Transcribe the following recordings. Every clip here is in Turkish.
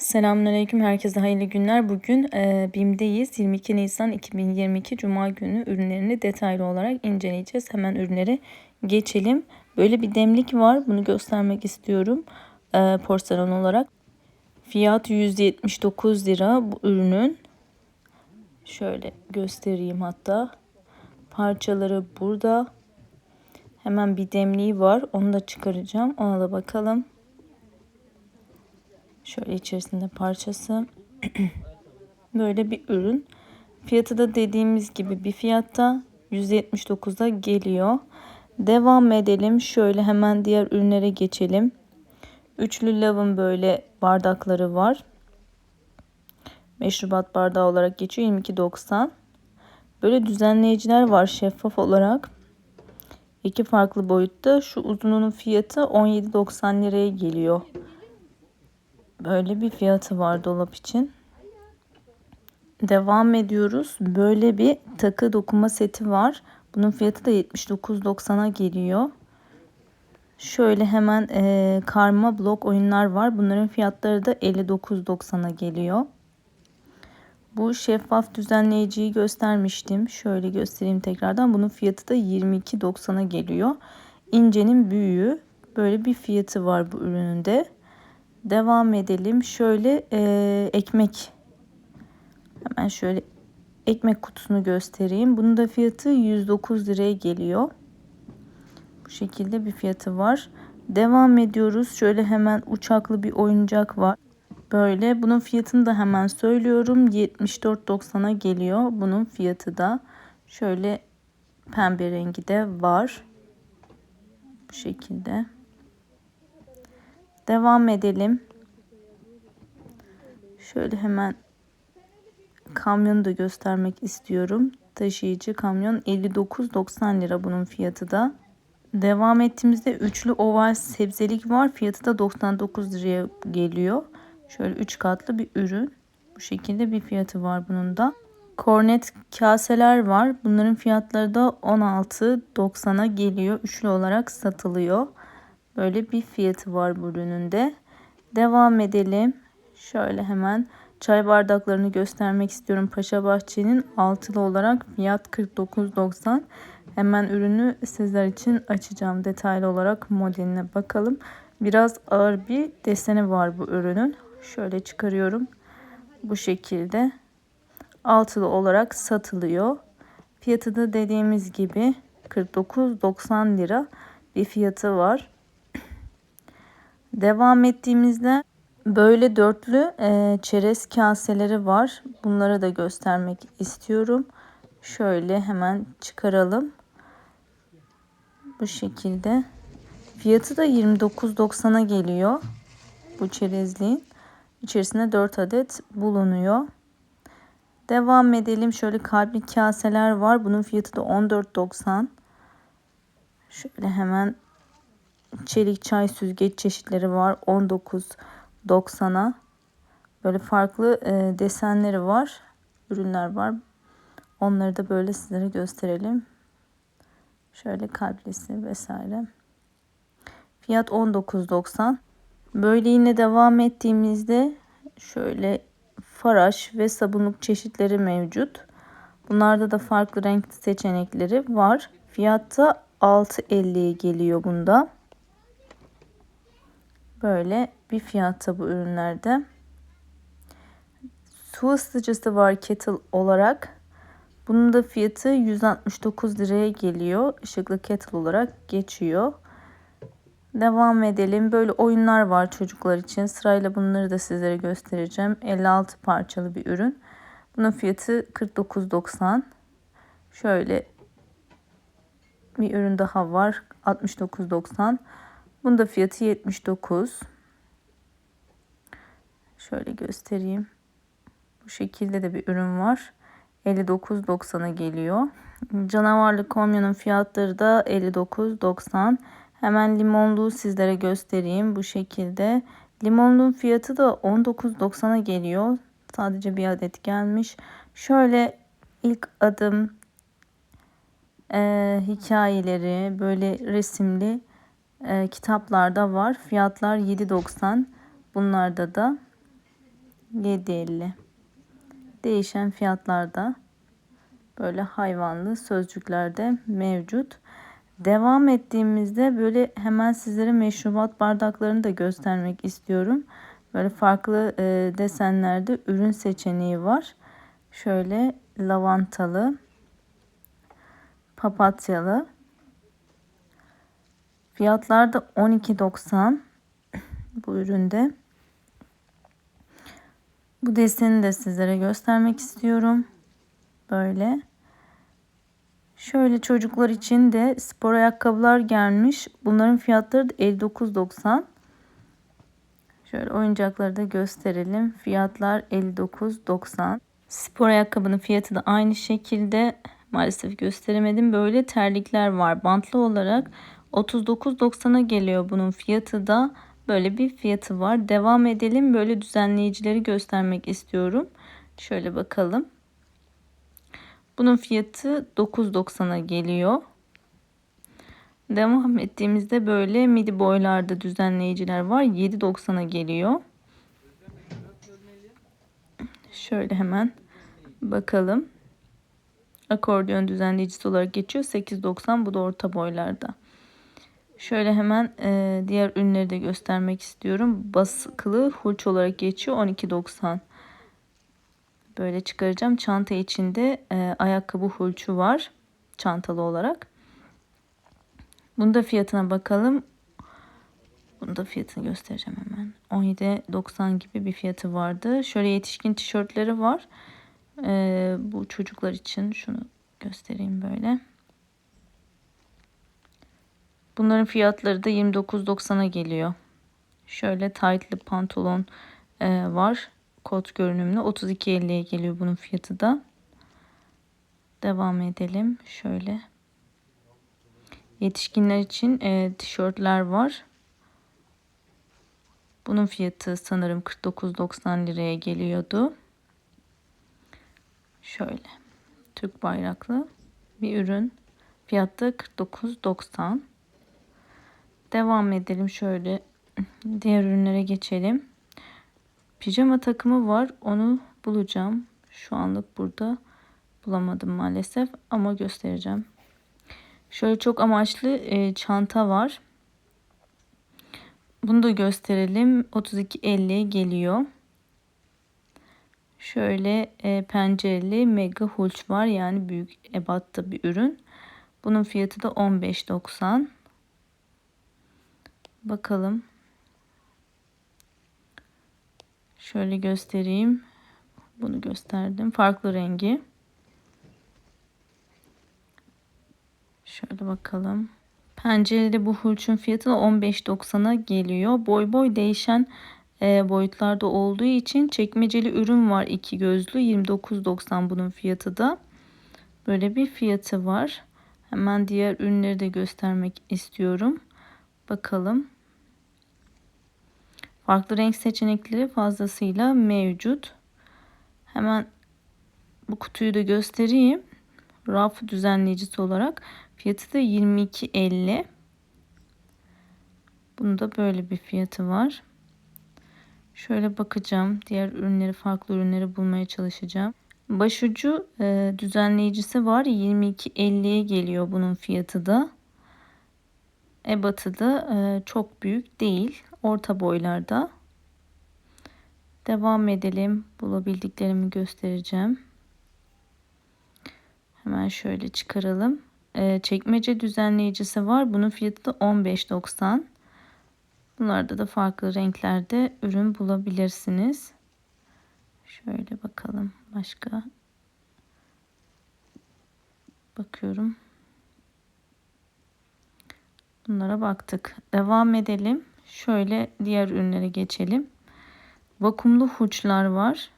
Selamünaleyküm. Herkese hayırlı günler. Bugün e, BİM'deyiz. 22 Nisan 2022 Cuma günü ürünlerini detaylı olarak inceleyeceğiz. Hemen ürünlere geçelim. Böyle bir demlik var. Bunu göstermek istiyorum. E, porselen olarak. Fiyat 179 lira bu ürünün. Şöyle göstereyim hatta. Parçaları burada. Hemen bir demliği var. Onu da çıkaracağım. Ona da bakalım. Şöyle içerisinde parçası. Böyle bir ürün. Fiyatı da dediğimiz gibi bir fiyatta 179'a geliyor. Devam edelim. Şöyle hemen diğer ürünlere geçelim. Üçlü lavın böyle bardakları var. Meşrubat bardağı olarak geçiyor 22.90. Böyle düzenleyiciler var şeffaf olarak. İki farklı boyutta. Şu uzunluğunun fiyatı 17.90 liraya geliyor. Böyle bir fiyatı var dolap için. Devam ediyoruz. Böyle bir takı dokuma seti var. Bunun fiyatı da 79.90'a geliyor. Şöyle hemen e, karma blok oyunlar var. Bunların fiyatları da 59.90'a geliyor. Bu şeffaf düzenleyiciyi göstermiştim. Şöyle göstereyim tekrardan. Bunun fiyatı da 22.90'a geliyor. İncenin büyüğü. Böyle bir fiyatı var bu ürününde. Devam edelim. Şöyle e, ekmek. Hemen şöyle ekmek kutusunu göstereyim. Bunun da fiyatı 109 liraya geliyor. Bu şekilde bir fiyatı var. Devam ediyoruz. Şöyle hemen uçaklı bir oyuncak var. Böyle. Bunun fiyatını da hemen söylüyorum. 74.90'a geliyor. Bunun fiyatı da şöyle pembe rengi de var. Bu şekilde. Devam edelim. Şöyle hemen kamyonu da göstermek istiyorum. Taşıyıcı kamyon 59.90 lira bunun fiyatı da. Devam ettiğimizde üçlü oval sebzelik var. Fiyatı da 99 liraya geliyor. Şöyle 3 katlı bir ürün. Bu şekilde bir fiyatı var bunun da. Kornet kaseler var. Bunların fiyatları da 16.90'a geliyor. Üçlü olarak satılıyor. Böyle bir fiyatı var bu ürünün de. Devam edelim. Şöyle hemen çay bardaklarını göstermek istiyorum. Paşa Bahçe'nin altılı olarak fiyat 49.90. Hemen ürünü sizler için açacağım. Detaylı olarak modeline bakalım. Biraz ağır bir deseni var bu ürünün. Şöyle çıkarıyorum. Bu şekilde altılı olarak satılıyor. Fiyatı da dediğimiz gibi 49.90 lira bir fiyatı var. Devam ettiğimizde böyle dörtlü e, çerez kaseleri var. Bunları da göstermek istiyorum. Şöyle hemen çıkaralım. Bu şekilde. Fiyatı da 29.90'a geliyor. Bu çerezliğin. İçerisinde 4 adet bulunuyor. Devam edelim. Şöyle kalpli kaseler var. Bunun fiyatı da 14.90. Şöyle hemen çelik çay süzgeç çeşitleri var. 19.90'a. Böyle farklı e, desenleri var. Ürünler var. Onları da böyle sizlere gösterelim. Şöyle kalplisi vesaire. Fiyat 19.90. Böyle yine devam ettiğimizde şöyle faraş ve sabunluk çeşitleri mevcut. Bunlarda da farklı renk seçenekleri var. Fiyatta 6.50'ye geliyor bunda. Böyle bir fiyatta bu ürünlerde. Su ısıtıcısı var kettle olarak. Bunun da fiyatı 169 liraya geliyor. Işıklı kettle olarak geçiyor. Devam edelim. Böyle oyunlar var çocuklar için. Sırayla bunları da sizlere göstereceğim. 56 parçalı bir ürün. Bunun fiyatı 49.90. Şöyle bir ürün daha var. 69.90. Bunun da fiyatı 79. Şöyle göstereyim. Bu şekilde de bir ürün var. 59.90'a geliyor. Canavarlı komyonun fiyatları da 59.90. Hemen limonluğu sizlere göstereyim bu şekilde. Limonluğun fiyatı da 19.90'a geliyor. Sadece bir adet gelmiş. Şöyle ilk adım e, hikayeleri böyle resimli e, kitaplarda var. Fiyatlar 7.90. Bunlarda da 7.50 değişen fiyatlarda böyle hayvanlı sözcüklerde mevcut. Devam ettiğimizde böyle hemen sizlere meşrubat bardaklarını da göstermek istiyorum. Böyle farklı e, desenlerde ürün seçeneği var. Şöyle lavantalı, papatyalı. Fiyatlar da 12.90 bu üründe. Bu deseni de sizlere göstermek istiyorum. Böyle. Şöyle çocuklar için de spor ayakkabılar gelmiş. Bunların fiyatları da 59.90. Şöyle oyuncakları da gösterelim. Fiyatlar 59.90. Spor ayakkabının fiyatı da aynı şekilde. Maalesef gösteremedim. Böyle terlikler var. Bantlı olarak 39.90'a geliyor bunun fiyatı da. Böyle bir fiyatı var. Devam edelim. Böyle düzenleyicileri göstermek istiyorum. Şöyle bakalım. Bunun fiyatı 9.90'a geliyor. Devam ettiğimizde böyle midi boylarda düzenleyiciler var. 7.90'a geliyor. Şöyle hemen bakalım. Akordeon düzenleyicisi olarak geçiyor. 8.90 bu da orta boylarda. Şöyle hemen e, diğer ürünleri de göstermek istiyorum. Baskılı hurç olarak geçiyor. 12.90 böyle çıkaracağım. Çanta içinde e, ayakkabı hurçu var. Çantalı olarak. Bunda fiyatına bakalım. Bunda fiyatını göstereceğim hemen. 17.90 gibi bir fiyatı vardı. Şöyle yetişkin tişörtleri var. Ee, bu çocuklar için şunu göstereyim böyle. Bunların fiyatları da 29.90'a geliyor. Şöyle tight'lı pantolon e, var. Kot görünümlü 32.50'ye geliyor bunun fiyatı da. Devam edelim. Şöyle. Yetişkinler için e, tişörtler var. Bunun fiyatı sanırım 49.90 liraya geliyordu. Şöyle. Türk bayraklı bir ürün. Fiyatı 49.90. Devam edelim şöyle. Diğer ürünlere geçelim. Pijama takımı var. Onu bulacağım. Şu anlık burada bulamadım maalesef ama göstereceğim. Şöyle çok amaçlı e, çanta var. Bunu da gösterelim. 32.50 geliyor. Şöyle e, pencereli mega hulç var. Yani büyük ebatta bir ürün. Bunun fiyatı da 15.90. Bakalım. Şöyle göstereyim. Bunu gösterdim. Farklı rengi. Şöyle bakalım. Pencereli bu hurçun fiyatı da 15.90'a geliyor. Boy boy değişen e, boyutlarda olduğu için çekmeceli ürün var iki gözlü 29.90 bunun fiyatı da. Böyle bir fiyatı var. Hemen diğer ürünleri de göstermek istiyorum. Bakalım. Farklı renk seçenekleri fazlasıyla mevcut. Hemen bu kutuyu da göstereyim. Raf düzenleyicisi olarak fiyatı da 22.50. Bunda böyle bir fiyatı var. Şöyle bakacağım. Diğer ürünleri, farklı ürünleri bulmaya çalışacağım. Başucu e, düzenleyicisi var. 22.50'ye geliyor bunun fiyatı da. Ebatı e, çok büyük değil. Orta boylarda. Devam edelim. Bulabildiklerimi göstereceğim. Hemen şöyle çıkaralım. E, çekmece düzenleyicisi var. Bunun fiyatı da 15.90. Bunlarda da farklı renklerde ürün bulabilirsiniz. Şöyle bakalım başka. Bakıyorum. Bunlara baktık. Devam edelim. Şöyle diğer ürünlere geçelim. Vakumlu hurçlar var.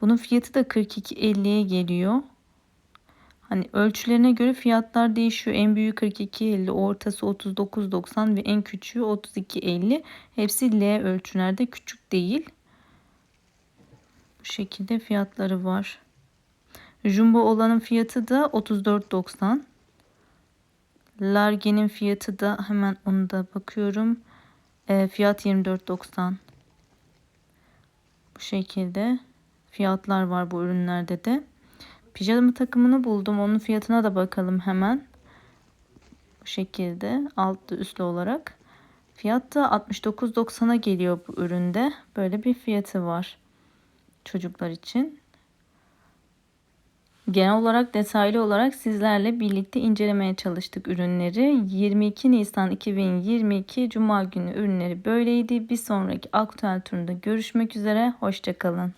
Bunun fiyatı da 42.50'ye geliyor. Hani ölçülerine göre fiyatlar değişiyor. En büyüğü 42.50, ortası 39.90 ve en küçüğü 32.50. Hepsi L ölçülerde küçük değil. Bu şekilde fiyatları var. Jumbo olanın fiyatı da 34.90. Large'nin fiyatı da hemen onu da bakıyorum. E, fiyat 24.90. Bu şekilde fiyatlar var bu ürünlerde de. Pijama takımını buldum. Onun fiyatına da bakalım hemen. Bu şekilde altlı üstlü olarak. Fiyat da 69.90'a geliyor bu üründe. Böyle bir fiyatı var çocuklar için. Genel olarak detaylı olarak sizlerle birlikte incelemeye çalıştık ürünleri. 22 Nisan 2022 Cuma günü ürünleri böyleydi. Bir sonraki aktüel turunda görüşmek üzere. Hoşçakalın.